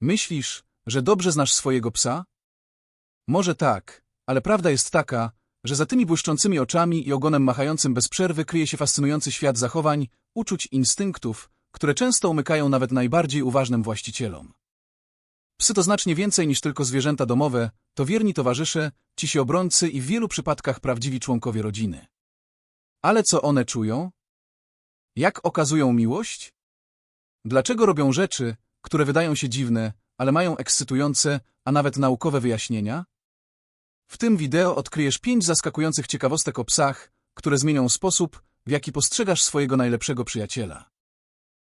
Myślisz, że dobrze znasz swojego psa? Może tak, ale prawda jest taka, że za tymi błyszczącymi oczami i ogonem machającym bez przerwy kryje się fascynujący świat zachowań, uczuć, instynktów, które często umykają nawet najbardziej uważnym właścicielom. Psy to znacznie więcej niż tylko zwierzęta domowe, to wierni towarzysze, cisi obrońcy i w wielu przypadkach prawdziwi członkowie rodziny. Ale co one czują? Jak okazują miłość? Dlaczego robią rzeczy, które wydają się dziwne, ale mają ekscytujące, a nawet naukowe wyjaśnienia? W tym wideo odkryjesz pięć zaskakujących ciekawostek o psach, które zmienią sposób, w jaki postrzegasz swojego najlepszego przyjaciela.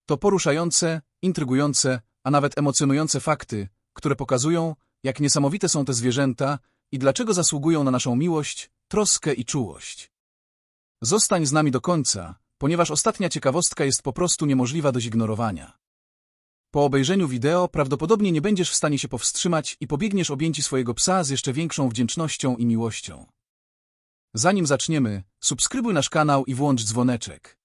To poruszające, intrygujące, a nawet emocjonujące fakty, które pokazują, jak niesamowite są te zwierzęta i dlaczego zasługują na naszą miłość, troskę i czułość. Zostań z nami do końca, ponieważ ostatnia ciekawostka jest po prostu niemożliwa do zignorowania. Po obejrzeniu wideo prawdopodobnie nie będziesz w stanie się powstrzymać i pobiegniesz objęci swojego psa z jeszcze większą wdzięcznością i miłością. Zanim zaczniemy, subskrybuj nasz kanał i włącz dzwoneczek.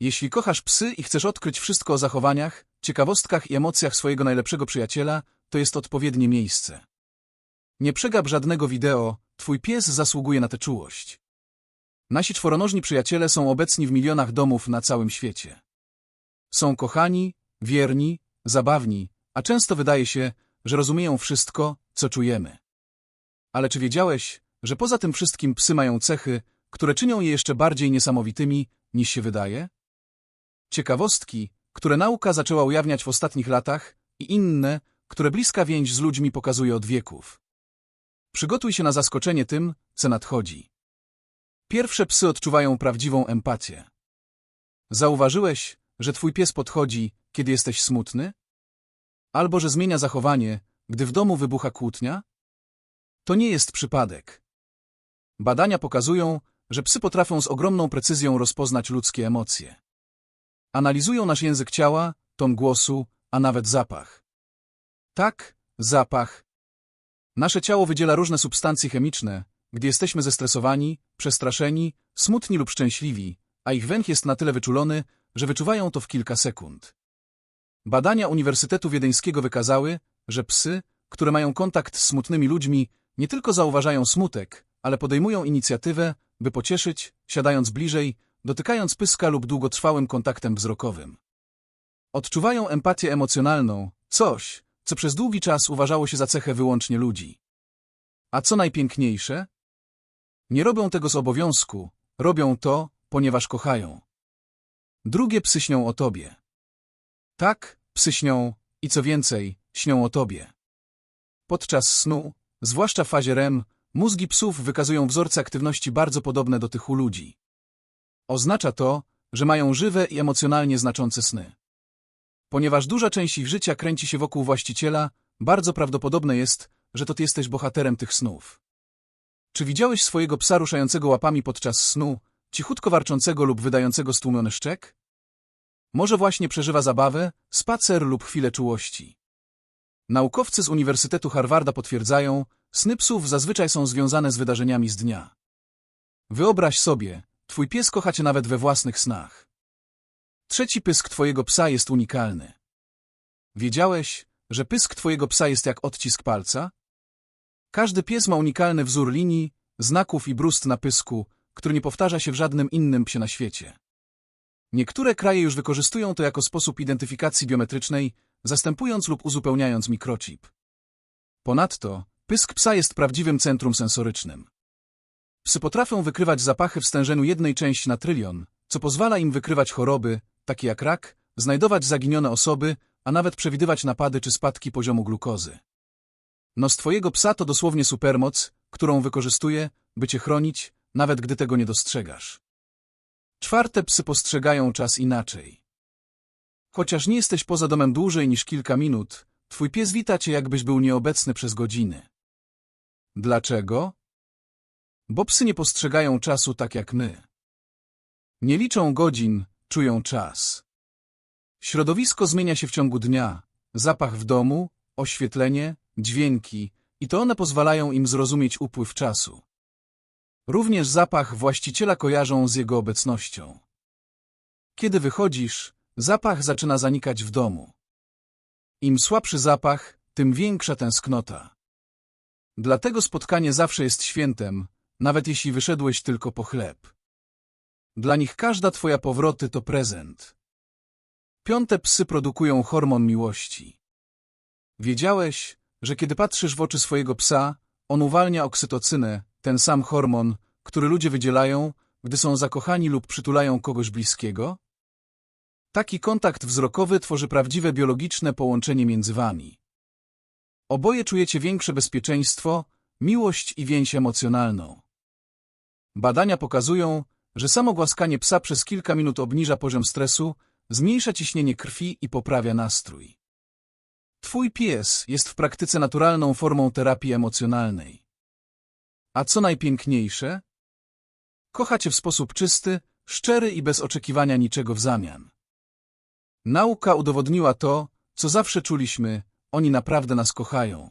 Jeśli kochasz psy i chcesz odkryć wszystko o zachowaniach, ciekawostkach i emocjach swojego najlepszego przyjaciela, to jest odpowiednie miejsce. Nie przegap żadnego wideo, twój pies zasługuje na tę czułość. Nasi czworonożni przyjaciele są obecni w milionach domów na całym świecie. Są kochani, wierni, zabawni, a często wydaje się, że rozumieją wszystko, co czujemy. Ale czy wiedziałeś, że poza tym wszystkim psy mają cechy, które czynią je jeszcze bardziej niesamowitymi, niż się wydaje? Ciekawostki, które nauka zaczęła ujawniać w ostatnich latach i inne, które bliska więź z ludźmi pokazuje od wieków. Przygotuj się na zaskoczenie tym, co nadchodzi. Pierwsze psy odczuwają prawdziwą empatię. Zauważyłeś, że twój pies podchodzi, kiedy jesteś smutny? Albo że zmienia zachowanie, gdy w domu wybucha kłótnia? To nie jest przypadek. Badania pokazują, że psy potrafią z ogromną precyzją rozpoznać ludzkie emocje. Analizują nasz język ciała, ton głosu, a nawet zapach. Tak, zapach. Nasze ciało wydziela różne substancje chemiczne, gdy jesteśmy zestresowani, przestraszeni, smutni lub szczęśliwi, a ich węch jest na tyle wyczulony, że wyczuwają to w kilka sekund. Badania Uniwersytetu Wiedeńskiego wykazały, że psy, które mają kontakt z smutnymi ludźmi, nie tylko zauważają smutek, ale podejmują inicjatywę, by pocieszyć, siadając bliżej, dotykając pyska lub długotrwałym kontaktem wzrokowym. Odczuwają empatię emocjonalną, coś, co przez długi czas uważało się za cechę wyłącznie ludzi. A co najpiękniejsze? Nie robią tego z obowiązku, robią to, ponieważ kochają. Drugie psy śnią o tobie. Tak, psy śnią i co więcej, śnią o tobie. Podczas snu, zwłaszcza w fazie REM, mózgi psów wykazują wzorce aktywności bardzo podobne do tych u ludzi. Oznacza to, że mają żywe i emocjonalnie znaczące sny. Ponieważ duża część ich życia kręci się wokół właściciela, bardzo prawdopodobne jest, że to ty jesteś bohaterem tych snów. Czy widziałeś swojego psa ruszającego łapami podczas snu, cichutko warczącego lub wydającego stłumiony szczek? Może właśnie przeżywa zabawę, spacer lub chwilę czułości. Naukowcy z Uniwersytetu Harvarda potwierdzają, sny psów zazwyczaj są związane z wydarzeniami z dnia. Wyobraź sobie, twój pies kocha cię nawet we własnych snach. Trzeci pysk twojego psa jest unikalny. Wiedziałeś, że pysk twojego psa jest jak odcisk palca? Każdy pies ma unikalny wzór linii, znaków i brust na pysku, który nie powtarza się w żadnym innym psie na świecie. Niektóre kraje już wykorzystują to jako sposób identyfikacji biometrycznej, zastępując lub uzupełniając mikrochip. Ponadto, pysk psa jest prawdziwym centrum sensorycznym. Psy potrafią wykrywać zapachy w stężeniu jednej części na trylion, co pozwala im wykrywać choroby, takie jak rak, znajdować zaginione osoby, a nawet przewidywać napady czy spadki poziomu glukozy. Nos twojego psa to dosłownie supermoc, którą wykorzystuje, by cię chronić, nawet gdy tego nie dostrzegasz. Czwarte psy postrzegają czas inaczej. Chociaż nie jesteś poza domem dłużej niż kilka minut, twój pies wita cię jakbyś był nieobecny przez godziny. Dlaczego? Bo psy nie postrzegają czasu tak jak my. Nie liczą godzin, czują czas. Środowisko zmienia się w ciągu dnia, zapach w domu, oświetlenie, dźwięki i to one pozwalają im zrozumieć upływ czasu. Również zapach właściciela kojarzą z jego obecnością. Kiedy wychodzisz, zapach zaczyna zanikać w domu. Im słabszy zapach, tym większa tęsknota. Dlatego spotkanie zawsze jest świętem, nawet jeśli wyszedłeś tylko po chleb. Dla nich każda twoja powroty to prezent. Piąte psy produkują hormon miłości. Wiedziałeś, że kiedy patrzysz w oczy swojego psa, on uwalnia oksytocynę, ten sam hormon, który ludzie wydzielają, gdy są zakochani lub przytulają kogoś bliskiego? Taki kontakt wzrokowy tworzy prawdziwe biologiczne połączenie między wami. Oboje czujecie większe bezpieczeństwo, miłość i więź emocjonalną. Badania pokazują, że samo głaskanie psa przez kilka minut obniża poziom stresu, zmniejsza ciśnienie krwi i poprawia nastrój. Twój pies jest w praktyce naturalną formą terapii emocjonalnej. A co najpiękniejsze? Kocha cię w sposób czysty, szczery i bez oczekiwania niczego w zamian. Nauka udowodniła to, co zawsze czuliśmy, oni naprawdę nas kochają.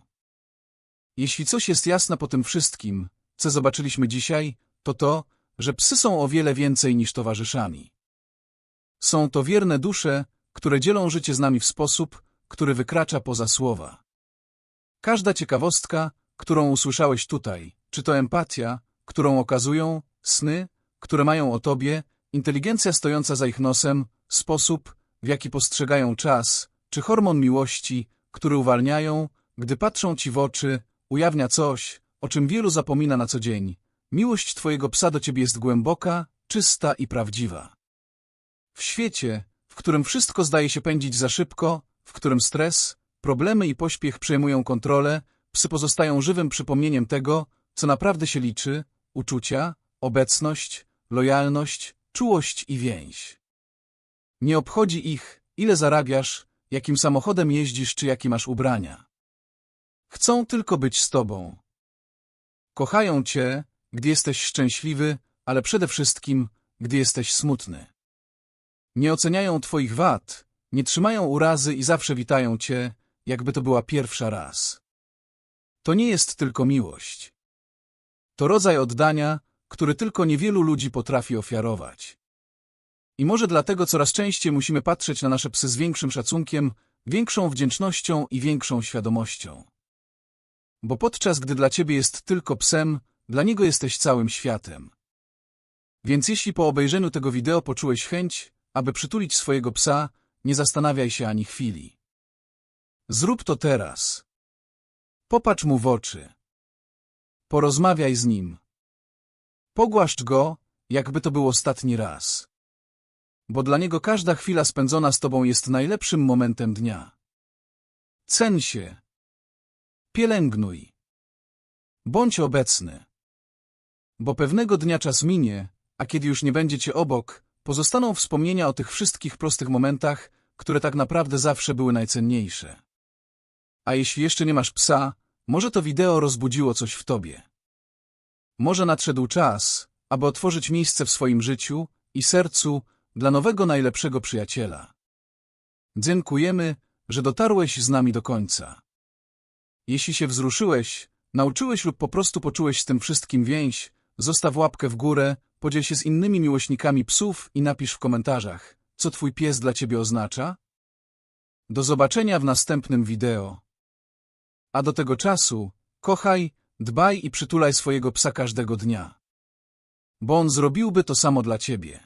Jeśli coś jest jasne po tym wszystkim, co zobaczyliśmy dzisiaj, to to, że psy są o wiele więcej niż towarzyszami. Są to wierne dusze, które dzielą życie z nami w sposób, który wykracza poza słowa. Każda ciekawostka, którą usłyszałeś tutaj, czy to empatia, którą okazują, sny, które mają o tobie, inteligencja stojąca za ich nosem, sposób, w jaki postrzegają czas, czy hormon miłości, który uwalniają, gdy patrzą ci w oczy, ujawnia coś, o czym wielu zapomina na co dzień. Miłość twojego psa do ciebie jest głęboka, czysta i prawdziwa. W świecie, w którym wszystko zdaje się pędzić za szybko, w którym stres, problemy i pośpiech przejmują kontrolę, psy pozostają żywym przypomnieniem tego, co naprawdę się liczy, uczucia, obecność, lojalność, czułość i więź. Nie obchodzi ich, ile zarabiasz, jakim samochodem jeździsz czy jakie masz ubrania. Chcą tylko być z tobą. Kochają cię, gdy jesteś szczęśliwy, ale przede wszystkim, gdy jesteś smutny. Nie oceniają twoich wad, nie trzymają urazy i zawsze witają cię, jakby to była pierwsza raz. To nie jest tylko miłość. To rodzaj oddania, który tylko niewielu ludzi potrafi ofiarować. I może dlatego coraz częściej musimy patrzeć na nasze psy z większym szacunkiem, większą wdzięcznością i większą świadomością. Bo podczas gdy dla ciebie jest tylko psem, dla niego jesteś całym światem. Więc jeśli po obejrzeniu tego wideo poczułeś chęć, aby przytulić swojego psa, nie zastanawiaj się ani chwili. Zrób to teraz. Popatrz mu w oczy. Porozmawiaj z nim. Pogłaszcz go, jakby to był ostatni raz. Bo dla niego każda chwila spędzona z tobą jest najlepszym momentem dnia. Cen się. Pielęgnuj. Bądź obecny. Bo pewnego dnia czas minie, a kiedy już nie będzie cię obok, pozostaną wspomnienia o tych wszystkich prostych momentach, które tak naprawdę zawsze były najcenniejsze. A jeśli jeszcze nie masz psa, może to wideo rozbudziło coś w tobie. Może nadszedł czas, aby otworzyć miejsce w swoim życiu i sercu dla nowego najlepszego przyjaciela. Dziękujemy, że dotarłeś z nami do końca. Jeśli się wzruszyłeś, nauczyłeś lub po prostu poczułeś z tym wszystkim więź, zostaw łapkę w górę, podziel się z innymi miłośnikami psów i napisz w komentarzach, co twój pies dla ciebie oznacza. Do zobaczenia w następnym wideo. A do tego czasu, kochaj, dbaj i przytulaj swojego psa każdego dnia. Bo on zrobiłby to samo dla ciebie.